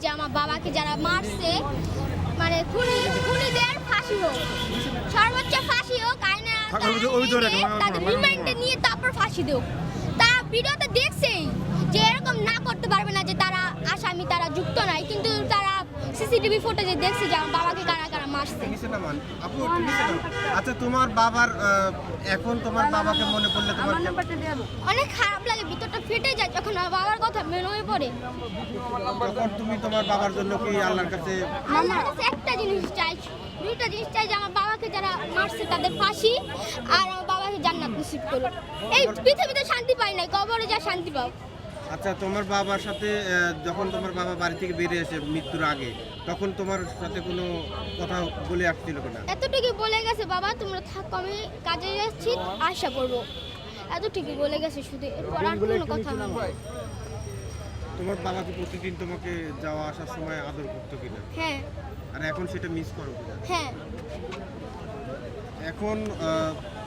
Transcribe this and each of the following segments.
যে আমার বাবাকে যারা মারছে মানে খুনি খুনিদের ফাঁসি হোক। সর্বোচ্চ ফাঁসি হোক আইনে তাদের রিমান্ডে নিয়ে তারপর ফাঁসি দেব তারা ভিডিওতে দেখছেই যে এরকম না করতে পারবে না যে তারা আসামি তারা যুক্ত নাই কিন্তু তারা সিসিটিভি ফুটেজে দেখছে যে আমার বাবাকে কারা মারছে আপু একটু নিচে নামান। আচ্ছা তোমার বাবার এখন তোমার বাবাকে মনে পড়লে তোমার অনেক খারাপ লাগে ভিতরটা ফেটে যায় যখন আমার বাবার কথা মেনে হয়ে পড়ে। তখন তুমি তোমার বাবার জন্য কি আল্লাহর কাছে আমার কাছে একটা জিনিস দুইটা জিনিস চাই যে আমার বাবাকে যারা মারছে তাদের ফাঁসি আর আমার বাবাকে জান্নাত নসিব করুক। এই পৃথিবীতে শান্তি পাই নাই কবরে যা শান্তি পাও। আচ্ছা তোমার বাবার সাথে যখন তোমার বাবা বাড়ি থেকে বেরিয়ে এসে মৃত্যুর আগে তখন তোমার সাথে কোনো কথা বলে আসছিল কিনা? এতটুকু বলে গেছে বাবা তোমরা থাকো আমি কাজে যাচ্ছি আশা করব। এতটুকু বলে গেছে শুধু এরপর আর কোনো কথা না তোমার বাবা কি প্রতিদিন তোমাকে যাওয়া আসার সময় আদর করতো কিনা? হ্যাঁ। আর এখন সেটা মিস করো কিনা? হ্যাঁ। এখন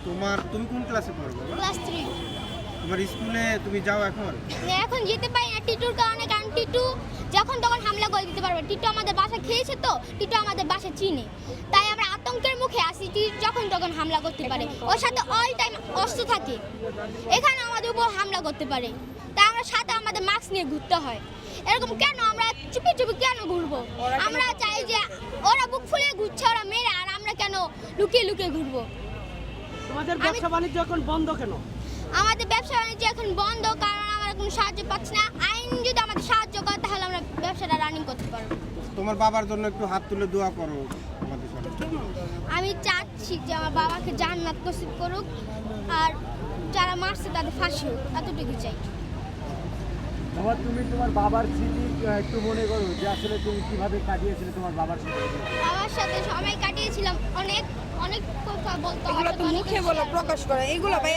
তোমার তুমি কোন ক্লাসে পড়ো ক্লাস থ্রি তোমার স্কুলে তুমি যাও এখন? না এখন যেতে পারি না। টিটুর কারণে কারণ টিটু যখন তখন হামলা করে দিতে পারবে। টিটু আমাদের বাসা খেয়েছে তো টিটু আমাদের বাসা চিনে। তাই আমরা আতঙ্কের মুখে আসি টিটু যখন তখন হামলা করতে পারে। ওর সাথে অল টাইম অস্ত্র থাকে। এখানে আমাদের উপর হামলা করতে পারে। তাই আমরা সাথে আমাদের মাস্ক নিয়ে ঘুরতে হয়। এরকম কেন আমরা চুপি চুপি কেন ঘুরবো? আমরা চাই যে ওরা বুক ফুলে ঘুরছে ওরা মেরে আর আমরা কেন লুকিয়ে লুকিয়ে ঘুরবো? তোমাদের ব্যবসা বাণিজ্য এখন বন্ধ কেন? আমাদের ব্যবসা বাণিজ্য এখন বন্ধ কারণ আমরা কোনো সাহায্য পাচ্ছি না। আইন যদি আমাদের সাহায্য করে তাহলে আমরা ব্যবসাটা রানিং করতে পারব। তোমার বাবার জন্য একটু হাত তুলে দোয়া করো আমাদের আমি চাচ্ছি যে আমার বাবাকে জান্নাত নসিব করুক আর যারা মারছে তাদের ফাঁসি হোক এতটুকু চাই। বাবা তুমি তোমার বাবার স্মৃতি একটু মনে করো যে আসলে তুমি কীভাবে কাটিয়েছিলে তোমার বাবার সাথে বাবার সাথে সময় কাটিয়েছিলাম অনেক অনেক কথা বলতো মুখে বলা প্রকাশ করা এগুলো ভাই